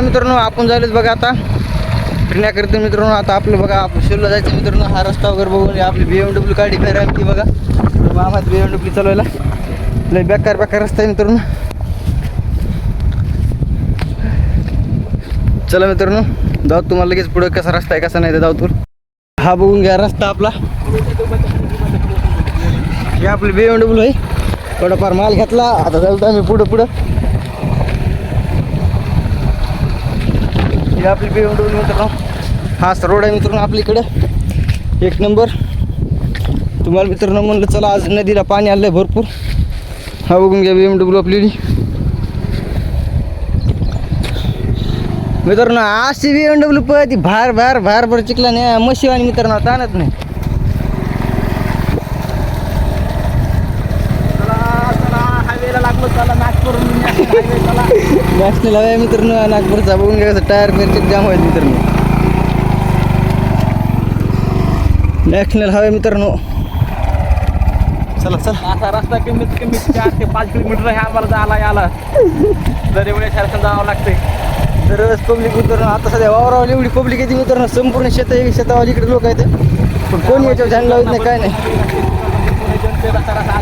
मित्रांनो आपण जायलोच बघा आता. फिरण्याकरिता मित्रांनो आता आपलं बघा आपण शिरला जायचं मित्रांनो. हा रस्ता वगैरे बघून आपली बी एम डब्ल्यू गाडी खरं आहे ती बघा. मामा बी एम डब्ल्यू चालवायला. लय बेकार बेकार रस्ता आहे मित्रांनो. चला मित्रांनो जाऊ तुम्हाला लगेच पुढे कसा रस्ता आहे कसा नाही ते जाऊ तू हा बघून घ्या रस्ता आपला. हे आपली बी एम डब्ल्यू आहे. थोडाफार माल घेतला. आता जाऊ आम्ही पुढं पुढं. आपली बी एम डब्ल्यू मित्रांनो हा रोड आहे मित्रांनो आपलीकडं एक नंबर. तुम्हाला मित्रांनो म्हणलं चला आज नदीला पाणी आलं आहे भरपूर. हा बघून घ्या बी एम डब्ल्यू आपली. मित्रांनो अशी बी एम डब्ल्यू पळती भार भार भार भर चिकला नाही मशी आणि मित्रांनो ताणत नाही हायवेला लागलो चला नागपूर नॅशनल हवा आहे मित्रांनो नागपूरचा बघून घ्या कसं टायर फेरचे जाम व्हायचं मित्रांनो. नॅशनल हवा आहे मित्रांनो. चला चला. असा रस्ता कमीत कमी चार ते पाच किलोमीटर आहे आम्हाला जायला याला जर एवढ्या सारखं जावं लागतंय. दरवेळेस पब्लिक मित्रांनो आता सध्या वावरावर एवढी पब्लिक येते मित्रांनो संपूर्ण शेत शेतावर इकडे लोक आहेत. पण कोणी याच्यावर ध्यान लावत नाही काय नाही.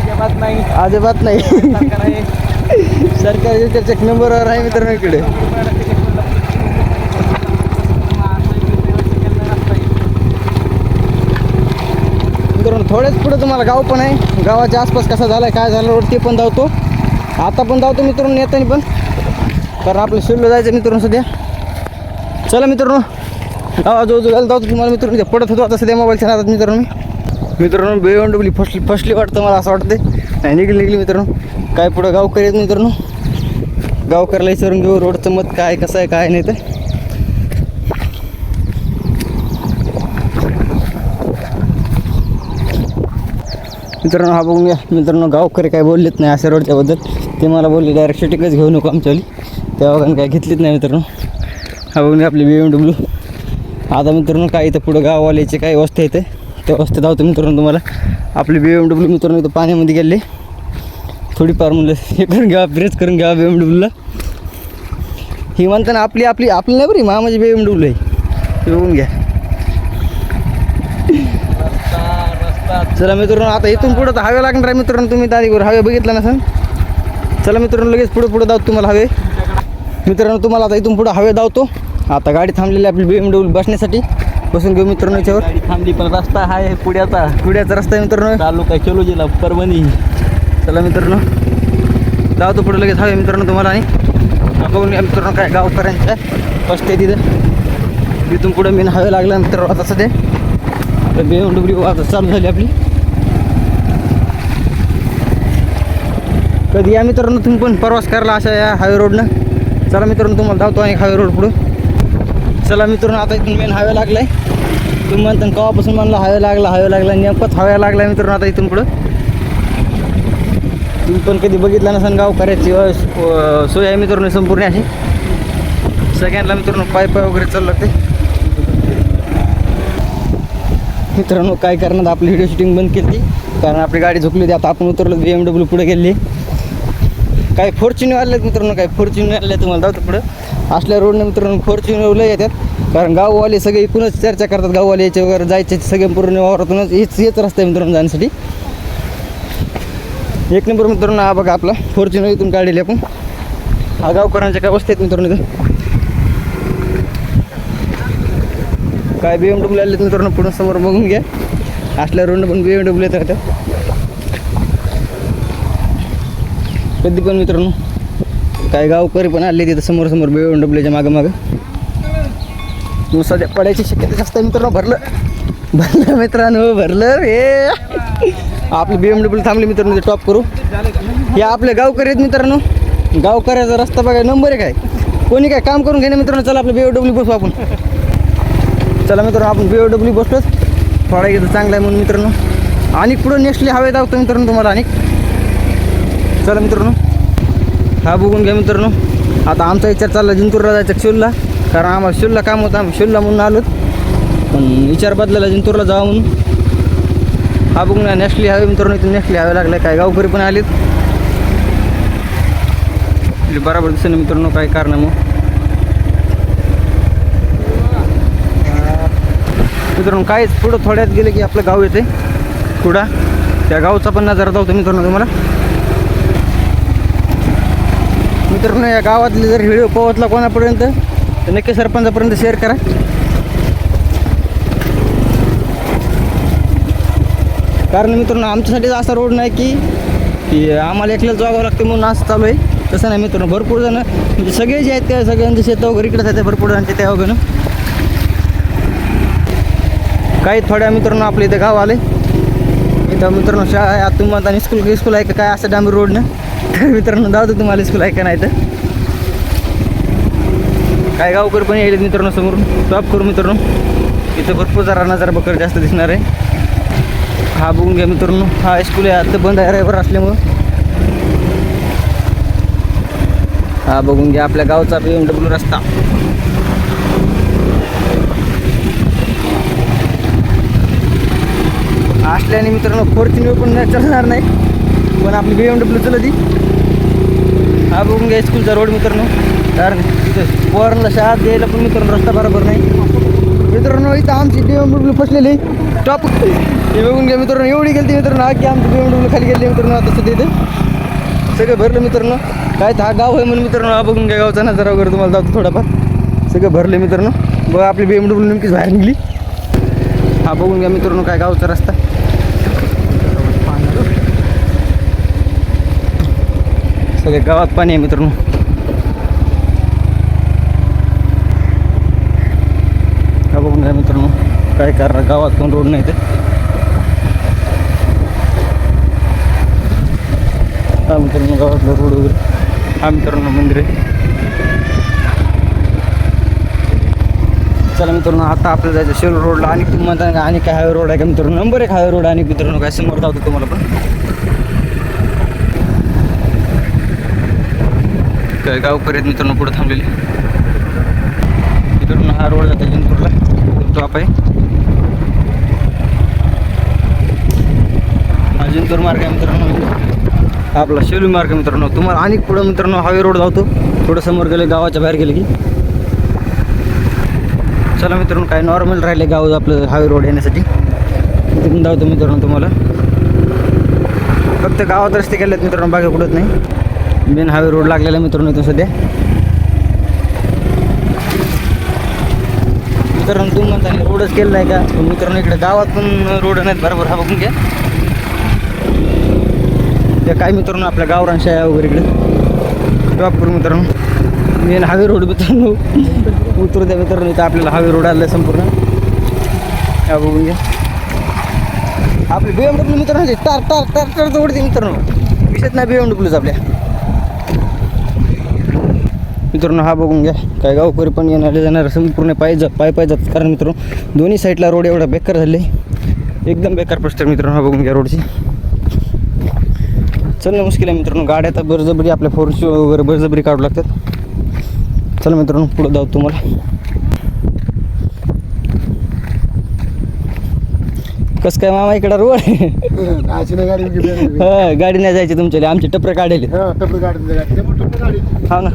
अजिबात नाही. अजिबात नाही. सरकार आहे सरकारी नंबरवर आहे मित्रांनो इकडे. थोडेच पुढे तुम्हाला गाव पण आहे. गावाच्या आसपास कसा झाला काय झालं रोड ते पण धावतो. आता पण धावतो मित्रांनो येताना पण. कारण आपलं शिरलं जायचं मित्रांनो सध्या. चला मित्रांनो गावा धावतो तुम्हाला मित्रांनो. पडत होतो आता सध्या मोबाईलच्या नादात मित्रांनो मी. मित्रांनो बेवंडबली फसली फसली वाटतं मला असं वाटते नाही निघली निघली मित्रांनो. काय पुढं गावकरी आहेत मित्रांनो? गावकरला विचारून घेऊ रोडचं मत काय कसं आहे काय नाही तर मित्रांनो हा बघून घ्या. मित्रांनो गावकरी काय बोललेत नाही अशा रोडच्याबद्दल ते मला बोलले डायरेक्ट शेटिकच घेऊ नको आमच्यावाली. तेव्हा पण काय घेतलीच नाही मित्रांनो. हा बघून घ्या आपली बी एम डब्ल्यू आता मित्रांनो काय इथं पुढं गाववाल्याचे काय अवस्था येते त्या अवस्थेत धावतो मित्रांनो तुम्हाला. आपली बी एम डब्ल्यू मित्रांनो इथं पाण्यामध्ये गेले. थोडीफार म्हणलं हे करून घ्या ब्रेच करून घ्या बी एम डब्ल्यूला ही म्हणताना आपली आपली आपली नाही बरी मामाची बी एम डब्ल्यू आहे बघून घ्या. चला मित्रांनो आता इथून पुढं तर हवे लागणार आहे मित्रांनो तुम्ही दादीवर हवे बघितला नसेल चला मित्रांनो लगेच पुढं पुढं धावतो तुम्हाला हवे. मित्रांनो तुम्हाला आता इथून पुढं हवे धावतो. आता गाडी थांबलेली आहे आपली बी एम डब्ल्यू बसण्यासाठी. बसून घेऊ मित्रांनो याच्यावर. थांबली पण रस्ता आहे पुण्याचा कुड्याचा रस्ता आहे मित्रांनो. तालुका चलो जिल्हा परभणी. चला मित्रांनो धावतो पुढे लगेच. हवे मित्रांनो तुम्हाला आणि बघून या मित्रांनो काय गावकऱ्यांच्या फस्ट आहे तिथं. तिथून पुढं मेन हवे लागल्यानंतर आता सध्या तर बी डुबरी आता चालू झाली आपली. कधी या मित्रांनो तुम्ही पण प्रवास करायला अशा या हायवे रोडनं चला मित्रांनो तुम्हाला धावतो आणि हायवे रोड पुढं. चला मित्रांनो आता इथून मेन हायवे लागलाय. तुम्ही म्हणता केव्हापासून म्हणला हायवे लागला हायवे लागला नेमकंच हायवे लागला मित्रांनो आता इथून पुढं. तुम्ही पण कधी बघितला नसेल गावकऱ्याची सोय आहे मित्रांनो संपूर्ण अशी. सगळ्यांना मित्रांनो पाय पाय वगैरे चालू लागते मित्रांनो काय करणार? आपली व्हिडिओ शूटिंग बंद केली कारण आपली गाडी झोपली होती. आता आपण उतरलो बी एम डब्ल्यू पुढे गेली. काय फॉर्च्युनर आले मित्रांनो काय फॉर्च्युनर आले तुम्हाला जाऊ पुढं. असल्या रोडनं मित्रांनो फॉर्च्युनर लय येतात. कारण गाववाले सगळे इकूनच चर्चा करतात. गाववाले याचे वगैरे जायचे सगळे पूर्ण वावरातूनच. हेच हेच रस्ता आहे मित्रांनो जाण्यासाठी. एक नंबर मित्रांनो हा बघा आपला. फॉर्च्युनर इथून काढलेली आपण. हा गावकरांच्या काय वस्ती आहेत मित्रांनो इथं? काय बी एम डब्ल्यू आले मित्रांनो पुढं समोर बघून घ्या. असल्या रोड पण बी एम डब्ल्यू येतात. कधी पण मित्रांनो काय गावकरी पण आले तिथं समोर समोर बी एम डब्ल्यूच्या मागं मागं. तू सध्या पडायची शक्यता जास्त आहे मित्रांनो भरलं. भरलं मित्रांनो भरलं हे आपली बी एम डब्ल्यू थांबली मित्रांनो ते टॉप करू. हे आपले गावकरी आहेत मित्रांनो. गावकऱ्याचा रस्ता बघा नंबर आहे. काय कोणी काय काम करून घेणे मित्रांनो चला आपलं बी डब्ल्यू बसू आपण. चला मित्रांनो आपण बी डब्ल्यू बसलोच. थोडा इथं चांगला आहे म्हणून मित्रांनो. आणि पुढं नेक्स्टली हवे दाखवतो मित्रांनो तुम्हाला आणि चला मित्रांनो. हा बघून घ्या मित्रांनो. आता आमचा विचार चालला जिंतूरला जायचं शिवला. कारण आम्हाला शिवला काम होतं आम्ही शिवला म्हणून आलोत. पण विचार बदलायला जिंतूरला जावं म्हणून. हा बघून नेसली हवे मित्रांनो इथून नेसली हवे लागले. काय गावकरी पण आलीत. बराबर दिसेल मित्रांनो काय कारण मग मित्रांनो काहीच पुढं थोड्यात गेले की आपलं गाव येते कुडा त्या गावचा पण नजारा धावतो मित्रांनो तुम्हाला. मित्रांनो या गावातले जर व्हिडिओ पोहोचला कोणापर्यंत तर नक्की सरपंचापर्यंत शेअर करा. कारण मित्रांनो आमच्यासाठीच असा रोड नाही की की आम्हाला एकल्याच जागावं लागते म्हणून असं चालू आहे. तसं नाही मित्रांनो भरपूर जण म्हणजे सगळे जे आहेत त्या सगळ्यांचे शेतं वगैरे इकडे आहेत भरपूर जणांचे त्या वगैरे काही थोड्या मित्रांनो आपल्या इथं गाव आले इथं मित्रांनो शाळा आता तुम्हाला आणि स्कूल स्कूल आहे का काय असं डांबी रोडनं तर मित्रांनो जाऊ तुम्हाला स्कूल आहे का नाही तर. काय गावकर पण येईल मित्रांनो समोरून. टॉप करू मित्रांनो. इथं भरपूर जरा नजर बकर जास्त दिसणार आहे. हा बघून घ्या मित्रांनो. हा हायस्कूल आहे आता बंद आहे रायवर असल्यामुळं. हा बघून घ्या आपल्या गावचा बी एम डब्ल्यू रस्ता. असल्याने मित्रांनो फॉर्च्युनर पण नाही चालणार नाही. पण आपली बी एम डब्ल्यू चलती. हा बघून घ्या स्कूलचा रोड मित्रांनो. कारण तिथं पोरांना शाळा द्यायला पण मित्रांनो रस्ता बरोबर नाही. मित्रांनो इथं आमची बी एम डब्ल्यू फसलेली. टॉप हे बघून घ्या मित्रांनो एवढी गेली मित्रांनो हा की आमची बीएमडब्ल्यू खाली गेली मित्रांनो आता सध्या इथे. सगळं भरलं मित्रांनो. काय तर हा गाव आहे म्हणून मित्रांनो हा बघून घ्या गावचा नजारा वगैरे तुम्हाला जातो थोडाफार. सगळं भरले मित्रांनो. बघा आपली बीएमडब्ल्यू नेमकीच बाहेर निघली. हा बघून घ्या मित्रांनो काय गावचा रस्ता. सगळ्या गावात पाणी आहे मित्रांनो. हा बघून घ्या मित्रांनो काय करणार गावात पण रोड नाही ते हा मित्रांनो गावातला रोड वगैरे. हा मित्रांनो मंदिर आहे. चला मित्रांनो आता आपल्याला जायचं शेल रोडला. आणि तुम्हाला आणि काय हायवे रोड आहे का मित्रांनो? नंबर एक हायवे रोड आणि मित्रांनो काय समोर जातो तुम्हाला पण. काय गावकरी आहेत मित्रांनो पुढे थांबलेले. मित्रांनो हा रोड जातो जिंतूरला. टॉप आहे. हा जिंतूर मार्ग आहे मित्रांनो. आपला शेलू मार्ग मित्रांनो तुम्हाला आणि पुढं मित्रांनो हायवे रोड जातो थोडं समोर गेले गावाच्या बाहेर गेले की. चला मित्रांनो काय नॉर्मल राहिले गाव आपलं हायवे रोड येण्यासाठी. तिथून धावतो मित्रांनो तुम्हाला. फक्त गावात रस्ते केलेत मित्रांनो बाकी कुठत नाही. मेन हायवे रोड लागलेला आहे मित्रांनो इथून सध्या. मित्रांनो तुम्ही म्हणता रोडच केलं नाही का? मित्रांनो इकडे गावात पण रोड नाहीत बरोबर हा बघून घ्या. त्या काय मित्रांनो आपल्या गावरान शाळा वगैरे इकडे. टॉप मित्रांनो. मेन हावे रोड मित्रांनो. उतरू द्या मित्रांनो इथं आपल्याला हावे रोड आला आहे संपूर्ण. हा बघून घ्या. आपले बी एम डब्ल्यू मित्रांनो टार टार टार टार जोडते मित्रांनो. विषयच नाही बी एम डब्ल्यूच आपल्या. मित्रांनो हा बघून घ्या. काय गावकरी पण येणारे जाणार संपूर्ण पाय जात पाय पाय जात. कारण मित्रांनो दोन्ही साईडला रोड एवढा बेकार झाले एकदम बेकार प्रश्न मित्रांनो हा बघून घ्या रोडची चलणं मुश्किल आहे मित्रांनो. गाड्या तर बळजबरी आपल्या फोर्स वगैरे बळजबरी काढू लागतात. चला मित्रांनो पुढं जाऊ तुम्हाला. कसं काय मामा इकडं रोड? हा गाडी नाही जायची तुमच्या आमची टप्पर काढेल हा ना.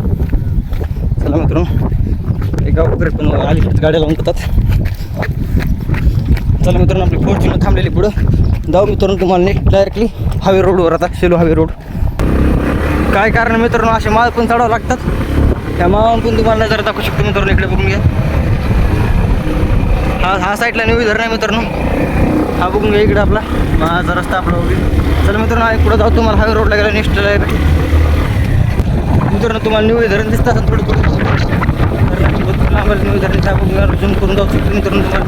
चला मित्रांनो एक वगैरे पण अलीकडेच गाड्या लावून जातात. चला मित्रांनो आपली फॉर्च्युनर थांबलेली पुढं. जाऊ मित्रांनो तुम्हाला नेक्स्ट डायरेक्टली हवे रोडवर आता सेलू हवे रोड. काय कारण मित्रांनो असे माल पण चढावं लागतात. त्या माळावर पण तुम्हाला नजर दाखवू शकतो मित्रांनो इकडे बघून घ्या. हा हा साईडला निवी धरण आहे मित्रांनो. हा बघून घ्या इकडे आपला. माझा रस्ता आपला वगैरे चला मित्रांनो आहे पुढे जाऊ तुम्हाला हावे रोडला गेला नेक्स्ट मित्रांनो तुम्हाला न्यू धरण दिसतात असं थोडं थोडं. धरण बघून झूम करून जाऊ शकतो मित्रांनो तुम्हाला.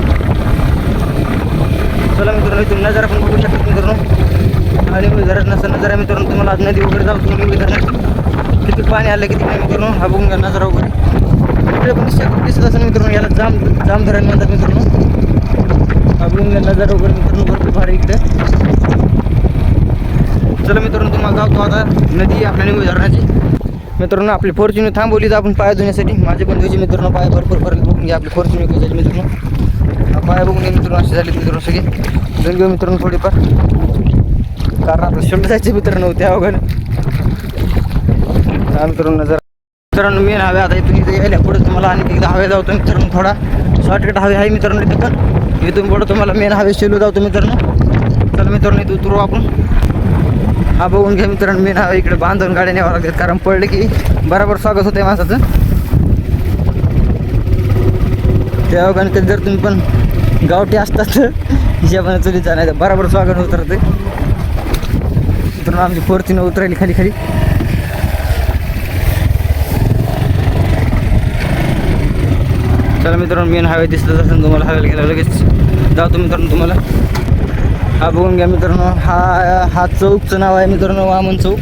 चला मित्रांनो तुम्ही नजारा पण बघू शकतो मित्रांनो आणि निवळ धरण नसं नजारा तुम्हाला आज नदी वगैरे जाऊ तुम्ही निवळ किती पाणी आलं किती नाही मित्रांनो हा बघून घ्या नजारा वगैरे इकडे पण दिसत दिसत असेल मित्रांनो याला जाम जाम धरण म्हणतात मित्रांनो हा बघून घ्या नजारा वगैरे मित्रांनो भरपूर भारी इकडे. चला मित्रांनो तुम्हाला जातो आता नदी आपल्या निघू धरणाची. मित्रांनो आपली फॉर्च्युनर थांबवली तर आपण पाय धुण्यासाठी. माझे पण तुझे मित्रांनो पाय भरपूर फरक बघून घ्या आपली फॉर्च्युनर घ्यायची मित्रांनो. पाय बघून घ्या मित्रांनो असे झाले मित्रांनो सगळे. जाऊन घेऊ मित्रांनो थोडेफार. कारण आता शोल्डर जायचे नव्हते त्या वगैरे हा मित्रांनो जर मित्रांनो मेन हवे आता इथून इथे यायला पुढे तुम्हाला आणखी एकदा हवे जावतो मित्रांनो थोडा शॉर्टकट हवे आहे मित्रांनो इथे पण. इथून पुढे तुम्हाला मेन हवे शेलू जावतो मित्रांनो. चला मित्रांनो इथं उतरू आपण. हा बघून घ्या मित्रांनो मेन हवे इकडे बांधून गाड्या न्यावं लागतात कारण पडले की बरोबर स्वागत होते माणसाचं. त्या कधी जर तुम्ही पण गावठी असतात तर चुली चुलीचा नाही तर बरोबर स्वागत होत राहते मित्रांनो आमची फोर्तीनं उतरायली खाली खाली. चला मित्रांनो मेन हायवे दिसतच असेल तुम्हाला हवेला गेला लगेच जातो मित्रांनो तुम्हाला. हा बघून घ्या मित्रांनो हा हा चौकचं नाव आहे मित्रांनो वामन चौक.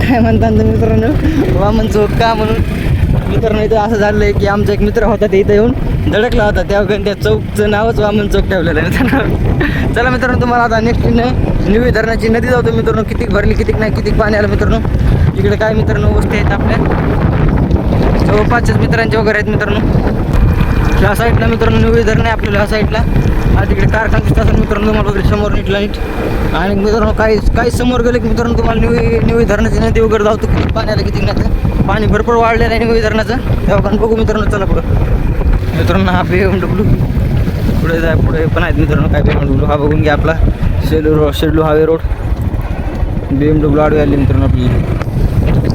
काय म्हणतात मित्रांनो? वामन चौक का म्हणून? मित्रांनो इथं असं झालं आहे की आमचा एक मित्र होता ते इथं येऊन धडकला होता. त्या त्या चौकचं नावच वामन चौक ठेवलेलं आहे. मित्रांनो चला मित्रांनो तुम्हाला आता नेक्स्ट निवी धरणाची नदी जातो मित्रांनो. किती भरली किती नाही किती पाणी आलं मित्रांनो. इकडे काय मित्रांनो वस्ती आहेत आपल्या. जवळपासच्याच मित्रांचे वगैरे आहेत मित्रांनो. या साईडला मित्रांनो निवळी धरण आहे आपल्याला या साईडला हा तिकडे कारखान दिसत असेल मित्रांनो तुम्हाला वगैरे समोर नीट लाइट. आणि मित्रांनो काही काही समोर गेले की मित्रांनो तुम्हाला निवी निवी धरणाची नदी वगैरे धावतो. किती पाण्याला किती नाही पाणी भरपूर वाढलेलं आहे निवी धरणाचं तेव्हा पण बघू मित्रांनो चला पुढं. मित्रांनो हा बी एम डब्ल्यू पुढे जाय पुढे पण आहेत मित्रांनो काय बी एम डब्ल्यू हा बघून घ्या आपला. शेलू रोड शेडलू हावे रोड. बी एम डब्ल्यू आडवे आले मित्रांनो आपली.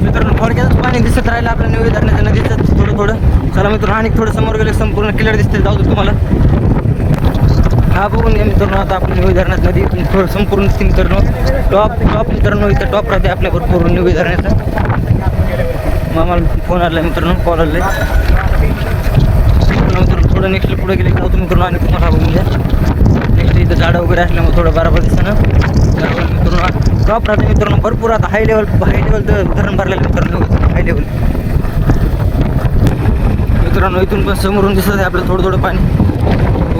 मित्रांनो थोडक्यातच पाणी दिसत राहिलं आपल्या निवडी धरणाच्या नदीचं थोडं थोडं. चला मित्रांनो आणि थोडं समोर गेले संपूर्ण क्लिअर दिसते जाऊ तुम्हाला. हा बघून घ्या मित्रांनो आता आपण निवडी धरणात नदी थोडं संपूर्ण मित्रांनो टॉप टॉप मित्रांनो इथं टॉप राहते आपल्या भरपूर निवडी धरणाचं मग आम्हाला फोन आला मित्रांनो कॉल आले मित्रांनो थोडं नेक्स्ट पुढे गेले जाऊ मित्रांनो आणि तुम्हाला बघून घ्या. नेक्स्ट इथं झाडं वगैरे असल्यामुळे थोडं बरोबर दिसतं मित्रांनो टॉप राहते मित्रांनो भरपूर आता हाय लेवल हाय लेवल धरण भरलेलं मित्रांनो हाय लेवल मित्रांनो इथून पण समोरून दिसत आहे आपलं थोडं थोडं पाणी.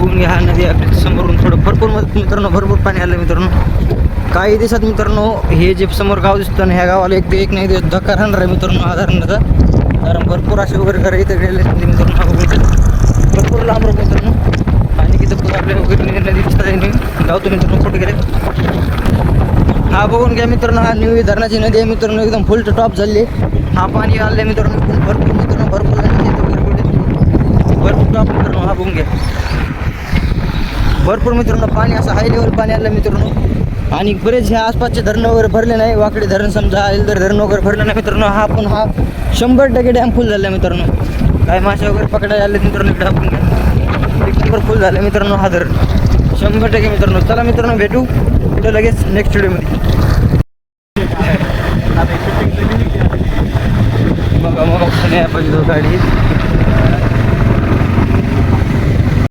बघून घ्या हा नदी आपल्या समोरून थोडं भरपूर मित्रांनो भरपूर पाणी आलं मित्रांनो. काही दिवसात मित्रांनो हे जे समोर गाव दिसतं ना ह्या गावाला एक एक नाही धक्का राहणार आहे मित्रांनो हा कारण भरपूर असे वगैरे घर इथे गेले मित्रांनो हा बघून भरपूर लांब रोग मित्रांनो. आणि तिथं पुढे आपल्या वगैरे नदी दिसत आहे गावतो मित्रांनो कुठे गेले? हा बघून घ्या मित्रांनो हा न्यू धरणाची नदी आहे मित्रांनो एकदम फुल टॉप झाली आहे. हा पाणी आले मित्रांनो भरपूर मित्रांनो भरपूर नदी भरपूर टॉप मित्रांनो हा बघून घ्या. भरपूर मित्रांनो पाणी असं हाय लेवल पाणी आलं मित्रांनो. आणि बरेच ह्या आसपासचे धरणं वगैरे भरले नाही वाकडे धरण समजा एलदर धरण वगैरे भरलं नाही मित्रांनो. हा पण हा शंभर टक्के डॅम फुल झाला मित्रांनो. काय मासे वगैरे पकडायला आले मित्रांनो इकडे आपण घ्या. एक नंबर फुल झालं मित्रांनो हा धरण. शंभर टक्के मित्रांनो. चला मित्रांनो भेटू. इथं लगेच नेक्स्ट व्हिडिओमध्ये बघा मग गाडी